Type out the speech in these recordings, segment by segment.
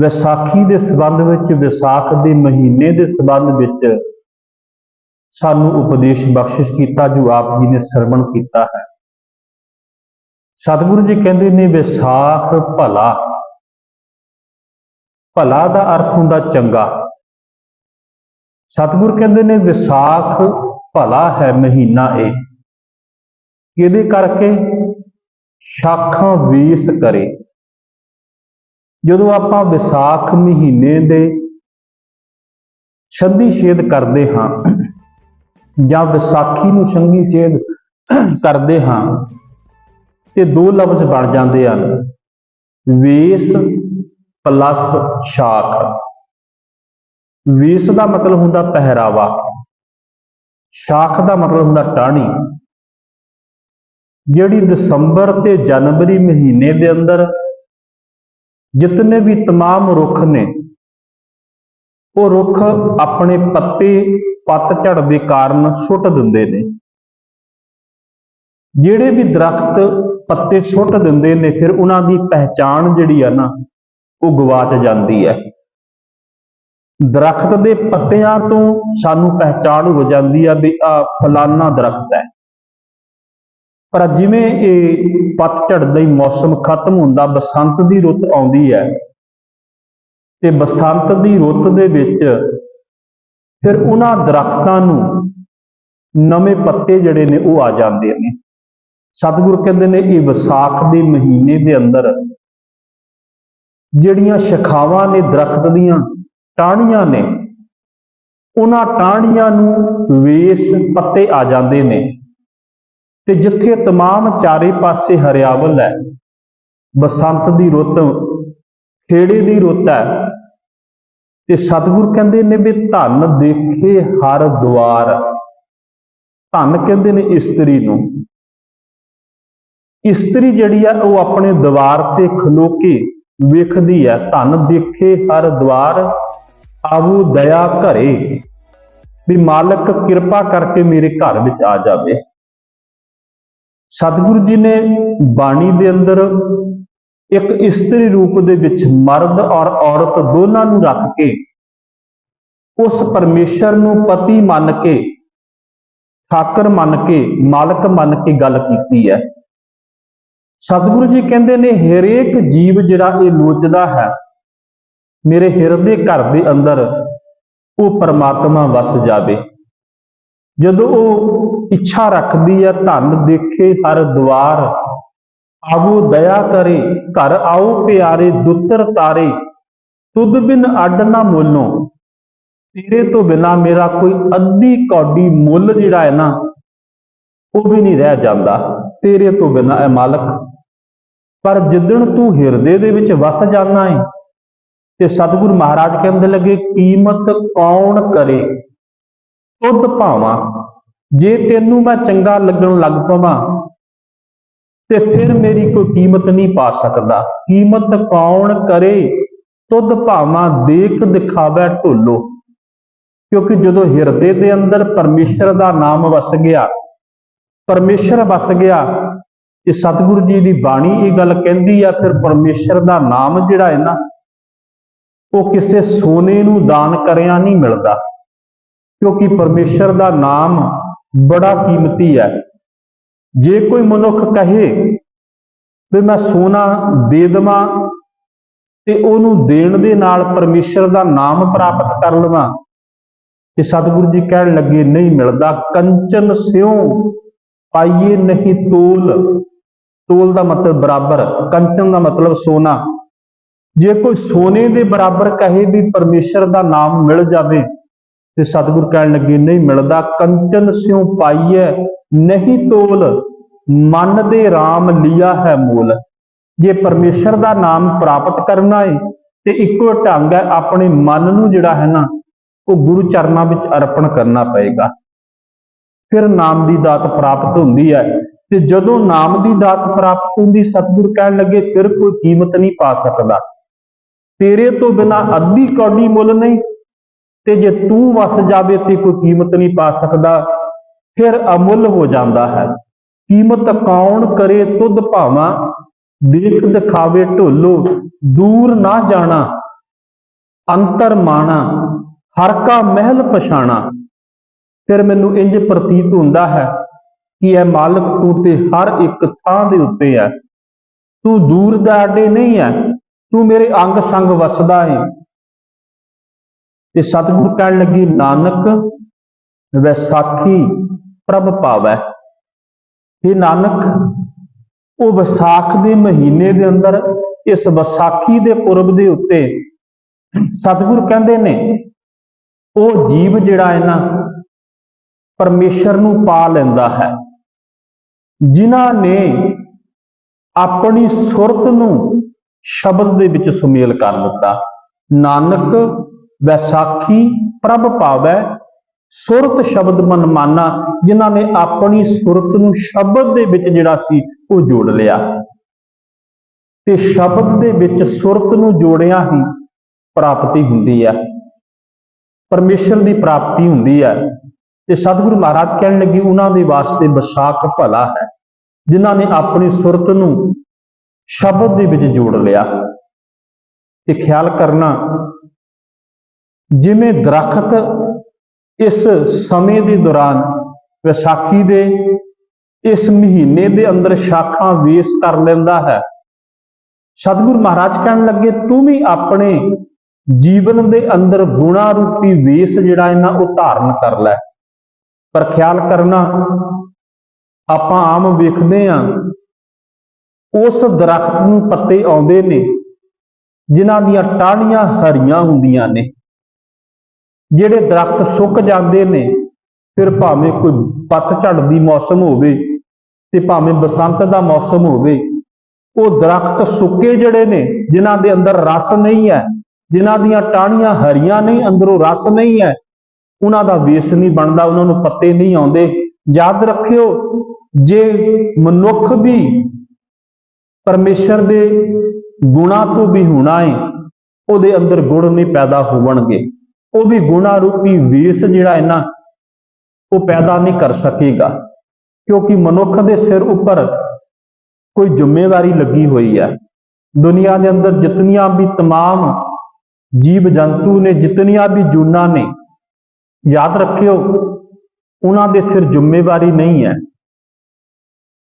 ਵਿਸਾਖੀ ਦੇ ਸੰਬੰਧ ਵਿੱਚ, ਵਿਸਾਖ ਦੇ ਮਹੀਨੇ ਦੇ ਸੰਬੰਧ ਵਿੱਚ ਸਾਨੂੰ ਉਪਦੇਸ਼ ਬਖਸ਼ਿਸ਼ ਕੀਤਾ ਜੋ ਆਪ ਜੀ ਨੇ ਸਰਵਣ ਕੀਤਾ ਹੈ। ਸਤਿਗੁਰੂ ਜੀ ਕਹਿੰਦੇ ਨੇ, ਵਿਸਾਖ ਭਲਾ। ਭਲਾ ਦਾ ਅਰਥ ਹੁੰਦਾ ਚੰਗਾ। ਸਤਿਗੁਰ ਕਹਿੰਦੇ ਨੇ, ਵਿਸਾਖ ਭਲਾ ਹੈ ਮਹੀਨਾ ਇਹ ਕਿਹਦੇ ਕਰਕੇ? ਸ਼ਾਖਾਂ ਵੇਸ ਕਰੇ। ਜਦੋਂ ਆਪਾਂ ਵਿਸਾਖ ਮਹੀਨੇ ਦੇ ਛੰਦੀ ਛੇਦ ਕਰਦੇ ਹਾਂ ਜਾਂ ਵਿਸਾਖੀ ਨੂੰ ਛੰਗੀ ਛੇਦ ਕਰਦੇ ਹਾਂ ਤੇ ਦੋ ਲਫ਼ਜ਼ ਬਣ ਜਾਂਦੇ ਹਨ, ਵੇਸ ਪਲੱਸ ਸ਼ਾਖ। ਵੇਸ ਦਾ ਮਤਲਬ ਹੁੰਦਾ ਪਹਿਰਾਵਾ, ਸ਼ਾਖ ਦਾ ਮਤਲਬ ਹੁੰਦਾ ਟਾਹਣੀ। ਜਿਹੜੀ ਦਸੰਬਰ ਤੇ ਜਨਵਰੀ ਮਹੀਨੇ ਦੇ ਅੰਦਰ ਜਿਤਨੇ ਵੀ तमाम ਰੁੱਖ ਨੇ ਉਹ ਰੁੱਖ ਆਪਣੇ ਪੱਤੇ ਪੱਤਝੜ ਦੇ ਕਾਰਨ ਸੁੱਟ ਦਿੰਦੇ ਨੇ ਜਿਹੜੇ ਵੀ ਦਰਖਤ ਪੱਤੇ ਸੁੱਟ ਦਿੰਦੇ ਨੇ ਫਿਰ ਉਹਨਾਂ ਦੀ ਪਹਿਚਾਣ ਜਿਹੜੀ ਆ ਨਾ ਉਹ ਗਵਾਚ ਜਾਂਦੀ ਹੈ ਦਰਖਤ ਦੇ ਪੱਤਿਆਂ ਤੋਂ ਸਾਨੂੰ ਪਹਿਚਾਣ ਹੋ ਜਾਂਦੀ ਆ ਵੀ ਆ ਫਲਾਨਾ ਦਰਖਤ ਹੈ ਪਰ ਜਿਵੇਂ ਇਹ ਪਤਝੜ ਦਾ ਹੀ ਮੌਸਮ ਖਤਮ ਹੁੰਦਾ, ਬਸੰਤ ਦੀ ਰੁੱਤ ਆਉਂਦੀ ਹੈ ਤੇ ਬਸੰਤ ਦੀ ਰੁੱਤ ਦੇ ਵਿੱਚ ਫਿਰ ਉਹਨਾਂ ਦਰਖਤਾਂ ਨੂੰ ਨਵੇਂ ਪੱਤੇ ਜਿਹੜੇ ਨੇ ਉਹ ਆ ਜਾਂਦੇ ਨੇ। ਸਤਿਗੁਰ ਕਹਿੰਦੇ ਨੇ ਇਹ ਵਿਸਾਖ ਦੇ ਮਹੀਨੇ ਦੇ ਅੰਦਰ ਜਿਹੜੀਆਂ ਸ਼ਖਾਵਾਂ ਨੇ ਦਰਖਤ ਦੀਆਂ ਟਾਹਣੀਆਂ ਨੇ, ਉਹਨਾਂ ਟਾਹਣੀਆਂ ਨੂੰ ਵੇਸ ਪੱਤੇ ਆ ਜਾਂਦੇ ਨੇ। ਤੇ ਜਿੱਥੇ ਤਮਾਮ ਚਾਰੇ ਪਾਸੇ ਹਰਿਆਵਲ ਹੈ, ਬਸੰਤ ਦੀ ਰੁੱਤ, ਖੇੜੇ ਦੀ ਰੁੱਤ ਹੈ, ਤੇ ਸਤਿਗੁਰ ਕਹਿੰਦੇ ਨੇ ਵੀ ਧਨ ਦੇਖੇ ਹਰ ਦੁਆਰ। ਧੰਨ ਕਹਿੰਦੇ ਨੇ ਇਸਤਰੀ ਨੂੰ। ਇਸਤਰੀ ਜਿਹੜੀ ਆ, ਉਹ ਆਪਣੇ ਦੁਆਰ ਤੇ ਖਲੋ ਕੇ ਵੇਖਦੀ ਆ ਧੰਨ ਦੇਖੇ ਹਰ ਦੁਆਰ, ਆਵੂ ਦਇਆ ਘਰੇ, ਵੀ ਮਾਲਕ ਕਿਰਪਾ ਕਰਕੇ ਮੇਰੇ ਘਰ ਵਿੱਚ ਆ ਜਾਵੇ। ਸਤਿਗੁਰੂ ਜੀ ਨੇ ਬਾਣੀ ਦੇ ਅੰਦਰ ਇੱਕ ਇਸਤਰੀ ਰੂਪ ਦੇ ਵਿੱਚ ਮਰਦ ਔਰ ਔਰਤ ਦੋਨਾਂ ਨੂੰ ਰੱਖ ਕੇ ਉਸ ਪਰਮੇਸ਼ਰ ਨੂੰ ਪਤੀ ਮੰਨ ਕੇ, ਠਾਕਰ ਮੰਨ ਕੇ, ਮਾਲਕ ਮੰਨ ਕੇ ਗੱਲ ਕੀਤੀ ਹੈ। ਸਤਿਗੁਰੂ ਜੀ ਕਹਿੰਦੇ ਨੇ, ਹਰੇਕ ਜੀਵ ਜਿਹੜਾ ਇਹ ਲੋਚਦਾ ਹੈ, ਮੇਰੇ ਹਿਰਦੇ ਘਰ ਦੇ ਅੰਦਰ ਉਹ ਪਰਮਾਤਮਾ ਵਸ ਜਾਵੇ। ਜਦੋਂ ਉਹ ਇੱਛਾ ਰੱਖਦੀ ਹੈ ਧਨ ਦੇਖੇ ਹਰ ਦੁਆਰ, ਆਵੋ ਦਇਆ ਕਰੇ, ਘਰ ਆਓ ਪਿਆਰੇ ਦੁੱਤਰ ਤਾਰੇ, ਤੁਧ ਬਿਨ ਅੱਡ ਨਾ ਮੋਲੋ। ਤੇਰੇ ਤੋਂ ਬਿਨਾ ਮੇਰਾ ਕੋਈ ਅੱਧੀ ਕੌਡੀ ਮੁੱਲ ਜਿਹੜਾ ਹੈ ਨਾ, ਉਹ ਵੀ ਨਹੀਂ ਰਹਿ ਜਾਂਦਾ। ਤੇਰੇ ਤੋਂ ਬਿਨਾ ਇਹ ਮਾਲਕ, ਪਰ ਜਿੱਦਣ ਤੂੰ ਹਿਰਦੇ ਦੇ ਵਿੱਚ ਵਸ ਜਾਣਾ ਹੈ ਤੇ ਸਤਿਗੁਰੂ ਮਹਾਰਾਜ ਕਹਿੰਦੇ ਲੱਗੇ, ਕੀਮਤ ਕੌਣ ਕਰੇ? ਤੁਧ ਭਾਵਾਂ, ਜੇ ਤੈਨੂੰ ਮੈਂ ਚੰਗਾ ਲੱਗਣ ਲੱਗ ਪਵਾਂ, ਤੇ ਫਿਰ ਮੇਰੀ ਕੋਈ ਕੀਮਤ ਨਹੀਂ ਪਾ ਸਕਦਾ। ਕੀਮਤ ਪਾਉਣ ਕਰੇ? ਤੁਧ ਭਾਵਾਂ, ਦੇਖ ਦਿਖਾਵੇ ਢੋਲੋ। ਕਿਉਂਕਿ ਜਦੋਂ ਹਿਰਦੇ ਦੇ ਅੰਦਰ ਪਰਮੇਸ਼ਰ ਦਾ ਨਾਮ ਵਸ ਗਿਆ, ਪਰਮੇਸ਼ਰ ਵਸ ਗਿਆ, ਤੇ ਸਤਿਗੁਰੂ ਜੀ ਦੀ ਬਾਣੀ ਇਹ ਗੱਲ ਕਹਿੰਦੀ ਆ, ਫਿਰ ਪਰਮੇਸ਼ਰ ਦਾ ਨਾਮ ਜਿਹੜਾ ਹੈ ਨਾ, ਉਹ ਕਿਸੇ ਸੋਨੇ ਨੂੰ ਦਾਨ ਕਰਿਆ ਨਹੀਂ ਮਿਲਦਾ। ਕਿਉਂਕਿ ਪਰਮੇਸ਼ਰ ਦਾ ਨਾਮ ਬੜਾ ਕੀਮਤੀ ਹੈ। ਜੇ ਕੋਈ ਮਨੁੱਖ ਕਹੇ ਵੀ ਮੈਂ ਸੋਨਾ ਦੇ ਦੇਵਾਂ ਤੇ ਉਹਨੂੰ ਦੇਣ ਦੇ ਨਾਲ ਪਰਮੇਸ਼ਰ ਦਾ ਨਾਮ ਪ੍ਰਾਪਤ ਕਰ ਲਵਾਂ ਤੇ ਸਤਿਗੁਰੂ ਜੀ ਕਹਿਣ ਲੱਗੇ, ਨਹੀਂ ਮਿਲਦਾ, ਕੰਚਨ ਸਿਉ ਪਾਈਏ ਨਹੀਂ ਤੋਲ। ਤੋਲ ਦਾ ਮਤਲਬ ਬਰਾਬਰ, ਕੰਚਨ ਦਾ ਮਤਲਬ ਸੋਨਾ। ਜੇ ਕੋਈ ਸੋਨੇ ਦੇ ਬਰਾਬਰ ਕਹੇ ਵੀ ਪਰਮੇਸ਼ਰ ਦਾ ਨਾਮ ਮਿਲ ਜਾਵੇ ਤੇ ਸਤਿਗੁਰ ਕਹਿਣ ਲੱਗੇ, ਨਹੀਂ, ਮਿਲਦਾ ਕੰਚਨ ਸਿਉ ਪਾਈਐ, ਨਹੀਂ ਤੋਲ, ਮਨ ਦੇ RAM ਲਿਆ ਹੈ ਮੂਲ। ਜੇ ਪਰਮੇਸ਼ਰ ਦਾ ਨਾਮ ਪ੍ਰਾਪਤ ਕਰਨਾ ਹੈ ਤੇ ਇੱਕੋ ਢੰਗ ਹੈ ਆਪਣੇ ਮਨ ਨੂੰ ਜਿਹੜਾ ਹੈ ਨਾ, ਉਹ ਗੁਰੂ ਚਰਨਾਂ ਵਿੱਚ ਅਰਪਣ ਕਰਨਾ ਪਏਗਾ। ਫਿਰ ਨਾਮ ਦੀ ਦਾਤ ਪ੍ਰਾਪਤ ਹੁੰਦੀ ਹੈ। ਤੇ ਜਦੋਂ ਨਾਮ ਦੀ ਦਾਤ ਪ੍ਰਾਪਤ ਹੁੰਦੀ, ਸਤਿਗੁਰ ਕਹਿਣ ਲੱਗੇ ਫਿਰ ਕੋਈ ਕੀਮਤ ਨਹੀਂ ਪਾ ਸਕਦਾ। ਤੇਰੇ ਤੋਂ ਬਿਨਾ ਅੱਧੀ ਕੌਡੀ ਮੁੱਲ ਨਹੀਂ ਤੇ ਜੇ ਤੂੰ ਵਸ ਜਾਵੇ ਤੇ ਕੋਈ ਕੀਮਤ ਨਹੀਂ ਪਾ ਸਕਦਾ, ਫਿਰ ਅਮੁੱਲ ਹੋ ਜਾਂਦਾ ਹੈ। ਕੀਮਤ ਕੌਣ ਕਰੇ ਤੁਧ ਭਾਵਾਂ? ਦੇਖ ਦਿਖਾਵੇ ਢੋਲੋ, ਦੂਰ ਨਾ ਜਾਣਾ, ਅੰਤਰ ਮਾਣਾ, ਹਰ ਕਾ ਮਹਿਲ ਪਛਾਣਾ। ਫਿਰ ਮੈਨੂੰ ਇੰਜ ਪ੍ਰਤੀਤ ਹੁੰਦਾ ਹੈ ਕਿ ਇਹ ਮਾਲਕ ਤੂੰ ਤੇ ਹਰ ਇੱਕ ਥਾਂ ਦੇ ਉੱਤੇ ਹੈ। ਤੂੰ ਦੂਰ ਦਾ ਦਾਡੇ ਨਹੀਂ ਹੈ, ਤੂੰ ਮੇਰੇ ਅੰਗ ਸੰਗ ਵਸਦਾ ਹੈ ਤੇ ਸਤਿਗੁਰ ਕਹਿਣ ਲੱਗੀ, ਨਾਨਕ ਵਿਸਾਖੀ ਪ੍ਰਭ ਪਾਵੈ। ਇਹ ਨਾਨਕ, ਉਹ ਵਿਸਾਖ ਦੇ ਮਹੀਨੇ ਦੇ ਅੰਦਰ, ਇਸ ਵਿਸਾਖੀ ਦੇ ਪੁਰਬ ਦੇ ਉੱਤੇ ਸਤਿਗੁਰ ਕਹਿੰਦੇ ਨੇ, ਉਹ ਜੀਵ ਜਿਹੜਾ ਹੈ ਨਾ, ਪਰਮੇਸ਼ਰ ਨੂੰ ਪਾ ਲੈਂਦਾ ਹੈ। ਜਿਨ੍ਹਾਂ ਨੇ ਆਪਣੀ ਸੁਰਤ ਨੂੰ ਸ਼ਬਦ ਦੇ ਵਿੱਚ ਸੁਮੇਲ ਕਰ ਦਿੱਤਾ। ਨਾਨਕ ਵੈਸਾਖੀ ਪ੍ਰਭ ਪਾਵੈ। ਸੁਰਤ ਸ਼ਬਦ ਮਨਮਾਨਾ ਜਿਨ੍ਹਾਂ ਨੇ ਆਪਣੀ ਸੁਰਤ ਨੂੰ ਸ਼ਬਦ ਦੇ ਵਿੱਚ ਜਿਹੜਾ ਸੀ ਉਹ ਜੋੜ ਲਿਆ। ਤੇ ਸ਼ਬਦ ਦੇ ਵਿੱਚ ਸੁਰਤ ਨੂੰ ਜੋੜਿਆ ਹੀ ਪ੍ਰਾਪਤੀ ਹੁੰਦੀ ਹੈ। ਪਰਮੇਸ਼ਰ ਦੀ ਪ੍ਰਾਪਤੀ ਹੁੰਦੀ ਹੈ। ਤੇ ਸਤਿਗੁਰੂ ਮਹਾਰਾਜ ਕਹਿਣ ਲੱਗੇ, ਉਹਨਾਂ ਦੇ ਵਾਸਤੇ ਵਿਸਾਖ ਭਲਾ ਹੈ, ਜਿਨ੍ਹਾਂ ਨੇ ਆਪਣੀ ਸੁਰਤ ਨੂੰ ਸ਼ਬਦ ਦੇ ਵਿੱਚ ਜੋੜ ਲਿਆ। ਤੇ ਖਿਆਲ ਕਰਨਾ ਜਿਵੇਂ ਦਰਖਤ ਇਸ ਸਮੇਂ ਦੇ ਦੌਰਾਨ ਵਿਸਾਖੀ ਦੇ ਇਸ ਮਹੀਨੇ ਦੇ ਅੰਦਰ ਸ਼ਾਖਾਂ ਵੇਸ ਕਰ ਲੈਂਦਾ ਹੈ। ਸਤਿਗੁਰੂ ਮਹਾਰਾਜ ਕਹਿਣ ਲੱਗੇ, ਤੂੰ ਵੀ ਆਪਣੇ ਜੀਵਨ ਦੇ ਅੰਦਰ ਗੁਣਾ ਰੂਪੀ ਵੇਸ ਜਿਹੜਾ ਇਹਨਾਂ ਉਹ ਧਾਰਨ ਕਰ ਲੈ। ਪਰ ਖਿਆਲ ਕਰਨਾ, ਆਪਾਂ ਆਮ ਵੇਖਦੇ ਆ ਉਸ ਦਰਖਤ ਨੂੰ ਪੱਤੇ ਆਉਂਦੇ ਨੇ, ਜਿਨ੍ਹਾਂ ਦੀਆਂ ਟਾਹਣੀਆਂ ਹਰੀਆਂ ਹੁੰਦੀਆਂ ਨੇ। ਜਿਹੜੇ ਦਰਖਤ ਸੁੱਕ ਜਾਂਦੇ ਨੇ, ਫਿਰ ਭਾਵੇਂ ਕੋਈ ਪੱਤਝੜ ਦੀ ਮੌਸਮ ਹੋਵੇ ਤੇ ਭਾਵੇਂ ਬਸੰਤ ਦਾ ਮੌਸਮ ਹੋਵੇ, ਉਹ ਦਰਖਤ ਸੁੱਕੇ ਜਿਹੜੇ ਨੇ, ਜਿਨ੍ਹਾਂ ਦੇ ਅੰਦਰ ਰਸ ਨਹੀਂ ਹੈ, ਜਿਨ੍ਹਾਂ ਦੀਆਂ ਟਾਹਣੀਆਂ ਹਰੀਆਂ ਨਹੀਂ ਅੰਦਰੋਂ ਰਸ ਨਹੀਂ ਹੈ, ਉਹਨਾਂ ਦਾ ਵੇਸ ਨਹੀਂ ਬਣਦਾ, ਉਹਨਾਂ ਨੂੰ ਪੱਤੇ ਨਹੀਂ ਆਉਂਦੇ। ਯਾਦ ਰੱਖਿਓ, ਜੇ ਮਨੁੱਖ ਵੀ ਪਰਮੇਸ਼ਰ ਦੇ ਗੁਣਾ ਤੋਂ ਵੀ ਹੋਣਾ ਹੈ ਉਹਦੇ ਅੰਦਰ ਗੁਣ ਨਹੀਂ ਪੈਦਾ ਹੋਣਗੇ ਉਹ ਵੀ ਗੁਣਾ ਰੂਪੀ ਵੇਸ ਜਿਹੜਾ ਹੈ ਨਾ ਉਹ ਪੈਦਾ ਨਹੀਂ ਕਰ ਸਕੇਗਾ ਕਿਉਂਕਿ ਮਨੁੱਖ ਦੇ ਸਿਰ ਉੱਪਰ ਕੋਈ ਜ਼ਿੰਮੇਵਾਰੀ ਲੱਗੀ ਹੋਈ ਹੈ ਦੁਨੀਆ ਦੇ ਅੰਦਰ ਜਿਤਨੀਆਂ ਵੀ तमाम ਜੀਵ ਜੰਤੂ ਨੇ ਜਿਤਨੀਆਂ ਵੀ ਜੂਨਾਂ ਨੇ ਯਾਦ ਰੱਖਿਓ ਉਹਨਾਂ ਦੇ ਸਿਰ ਜ਼ਿੰਮੇਵਾਰੀ ਨਹੀਂ ਹੈ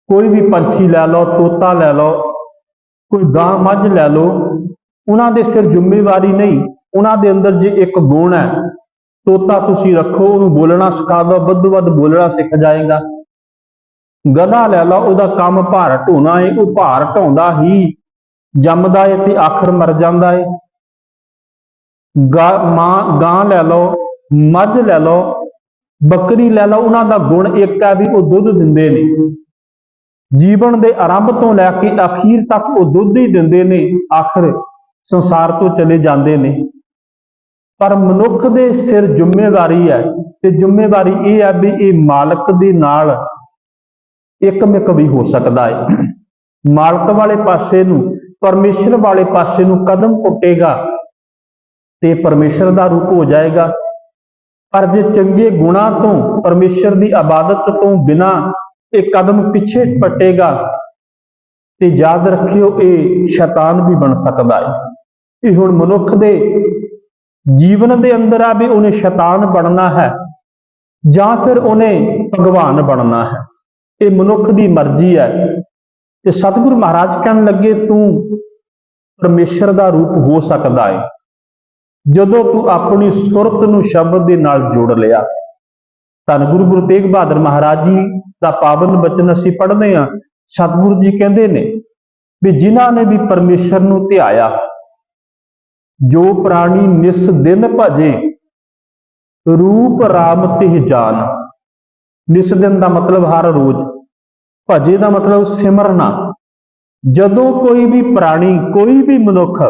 ਕੋਈ ਵੀ ਪੰਛੀ ਲੈ ਲਓ ਤੋਤਾ ਲੈ ਲਓ ਕੋਈ ਗਾਂ ਮੱਝ ਲੈ ਲਓ ਉਹਨਾਂ ਦੇ ਸਿਰ ਜ਼ਿੰਮੇਵਾਰੀ ਨਹੀਂ ਉਹਨਾਂ ਦੇ ਅੰਦਰ ਜੇ ਇੱਕ ਗੁਣ ਹੈ, ਤੋਤਾ ਤੁਸੀਂ ਰੱਖੋ, ਉਹਨੂੰ ਬੋਲਣਾ ਸਿਖਾ ਦਿਓ ਵੱਧ ਵੱਧ ਬੋਲਣਾ ਸਿੱਖ ਜਾਏਗਾ। ਗਧਾ ਲੈ ਲਓ, ਉਹਦਾ ਕੰਮ ਭਾਰ ਢੋਣਾ ਏ, ਉਹ ਭਾਰ ਢਾਉਂਦਾ ਹੀ ਜੰਮਦਾ ਏ ਤੇ ਆਖਰ ਮਰ ਜਾਂਦਾ ਹੈ ਗਾਂ, ਮਾਂ, ਗਾਂ ਲੈ ਲਓ, ਮੱਝ ਲੈ ਲਓ, ਬੱਕਰੀ ਲੈ ਲਓ, ਉਹਨਾਂ ਦਾ ਗੁਣ ਇੱਕ ਹੈ ਵੀ ਉਹ ਦੁੱਧ ਦਿੰਦੇ ਨੇ। ਜੀਵਨ ਦੇ ਆਰੰਭ ਤੋਂ ਲੈ ਕੇ ਅਖੀਰ ਤੱਕ ਉਹ ਦੁੱਧ ਹੀ ਦਿੰਦੇ ਨੇ, ਆਖਰ ਸੰਸਾਰ ਤੋਂ ਚਲੇ ਜਾਂਦੇ ਨੇ। ਪਰ ਮਨੁੱਖ ਦੇ ਸਿਰ ਜ਼ਿੰਮੇਵਾਰੀ ਹੈ ਤੇ ਜ਼ਿੰਮੇਵਾਰੀ ਇਹ ਹੈ ਵੀ ਇਹ ਮਾਲਕ ਦੇ ਨਾਲ ਇੱਕਮਿਕ ਵੀ ਹੋ ਸਕਦਾ ਹੈ। ਮਾਲਕ ਵਾਲੇ ਪਾਸੇ ਨੂੰ, ਪਰਮੇਸ਼ਰ ਵਾਲੇ ਪਾਸੇ ਨੂੰ ਕਦਮ ਪੁੱਟੇਗਾ ਤੇ ਪਰਮੇਸ਼ਰ ਦਾ ਰੂਪ ਹੋ ਜਾਏਗਾ। ਪਰ ਜੇ ਚੰਗੇ ਗੁਣਾ ਤੋਂ, ਪਰਮੇਸ਼ਰ ਦੀ ਇਬਾਦਤ ਤੋਂ ਬਿਨਾ ਇਹ ਕਦਮ ਪਿੱਛੇ ਪਟੇਗਾ ਤੇ ਯਾਦ ਰੱਖਿਓ ਇਹ ਸ਼ੈਤਾਨ ਵੀ ਬਣ ਸਕਦਾ ਹੈ। ਇਹ ਹੁਣ ਮਨੁੱਖ ਦੇ ਜੀਵਨ ਦੇ ਅੰਦਰ ਆ ਵੀ ਉਹਨੇ ਸ਼ੈਤਾਨ ਬਣਨਾ ਹੈ, ਜਾਂ ਫਿਰ ਉਹਨੇ ਭਗਵਾਨ ਬਣਨਾ ਹੈ। ਇਹ ਮਨੁੱਖ ਦੀ ਮਰਜ਼ੀ ਹੈ। ਤੇ ਸਤਿਗੁਰੂ ਮਹਾਰਾਜ ਕਹਿਣ ਲੱਗੇ, ਤੂੰ ਪਰਮੇਸ਼ਰ ਦਾ ਰੂਪ ਹੋ ਸਕਦਾ ਹੈ ਜਦੋਂ ਤੂੰ ਆਪਣੀ ਸੁਰਤ ਨੂੰ ਸ਼ਬਦ ਦੇ ਨਾਲ ਜੋੜ ਲਿਆ। ਧੰਨ ਗੁਰੂ ਗੁਰੂ ਤੇਗ ਬਹਾਦਰ ਮਹਾਰਾਜ ਜੀ ਦਾ ਪਾਵਨ ਬਚਨ ਅਸੀਂ ਪੜ੍ਹਦੇ ਹਾਂ। ਸਤਿਗੁਰੂ ਜੀ ਕਹਿੰਦੇ ਨੇ ਵੀ ਜਿਨ੍ਹਾਂ ਨੇ ਵੀ ਪਰਮੇਸ਼ਰ ਨੂੰ ਧਿਆਇਆ ਜੋ ਪ੍ਰਾਣੀ ਨਿਸ ਦਿਨ ਭਜੇ, ਰੂਪ ਰਾਮ ਤਿਹ ਜਾਨ। ਨਿਸ ਦਿਨ ਦਾ ਮਤਲਬ ਹਰ ਰੋਜ਼, ਭਜੇ ਦਾ ਮਤਲਬ ਸਿਮਰਨਾ ਜਦੋਂ ਕੋਈ ਵੀ ਪ੍ਰਾਣੀ, ਕੋਈ ਵੀ ਮਨੁੱਖ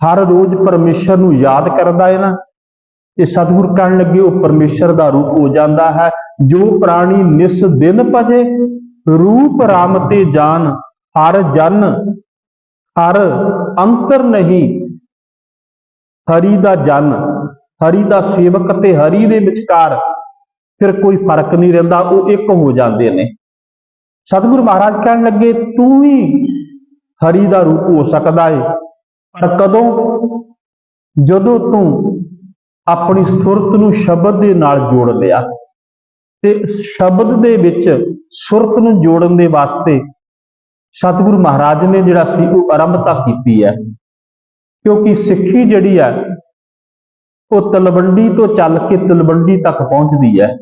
ਹਰ ਰੋਜ਼ ਪਰਮੇਸ਼ਰ ਨੂੰ ਯਾਦ ਕਰਦਾ ਹੈ ਨਾ ਤੇ ਸਤਿਗੁਰ ਕਹਿਣ ਲੱਗੇ ਉਹ ਪਰਮੇਸ਼ਰ ਦਾ ਰੂਪ ਹੋ ਜਾਂਦਾ ਹੈ। ਜੋ ਪ੍ਰਾਣੀ ਨਿਸ ਦਿਨ ਭਜੇ, ਰੂਪ ਰਾਮ ਤੇ ਜਾਨ, ਹਰ ਜਨ ਹਰ ਅੰਤਰ ਨਹੀਂ। ਹਰੀ ਦਾ ਜਨ, ਹਰੀ ਦਾ ਸੇਵਕ ਤੇ ਹਰੀ ਦੇ ਵਿਚਕਾਰ ਫਿਰ ਕੋਈ ਫ਼ਰਕ ਨਹੀਂ ਰਹਿੰਦਾ, ਉਹ ਇੱਕ ਹੋ ਜਾਂਦੇ ਨੇ। ਸਤਿਗੁਰੂ ਮਹਾਰਾਜ ਕਹਿਣ ਲੱਗੇ, ਤੂੰ ਵੀ ਹਰੀ ਦਾ ਰੂਪ ਹੋ ਸਕਦਾ ਹੈ ਪਰ ਕਦੋਂ? ਜਦੋਂ ਤੂੰ ਆਪਣੀ ਸੁਰਤ ਨੂੰ ਸ਼ਬਦ ਦੇ ਨਾਲ ਜੋੜ ਲਿਆ ਤੇ ਸ਼ਬਦ ਦੇ ਵਿੱਚ ਸੁਰਤ ਨੂੰ ਜੋੜਨ ਦੇ ਵਾਸਤੇ ਸਤਿਗੁਰੂ ਮਹਾਰਾਜ ਨੇ ਜਿਹੜਾ ਸੀ ਉਹ ਆਰੰਭਤਾ ਕੀਤੀ ਹੈ। ਕਿਉਂਕਿ ਸਿੱਖੀ ਜਿਹੜੀ ਹੈ, ਉਹ ਤਲਵੰਡੀ ਤੋਂ ਚੱਲ ਕੇ ਤਲਵੰਡੀ ਤੱਕ ਪਹੁੰਚਦੀ ਹੈ।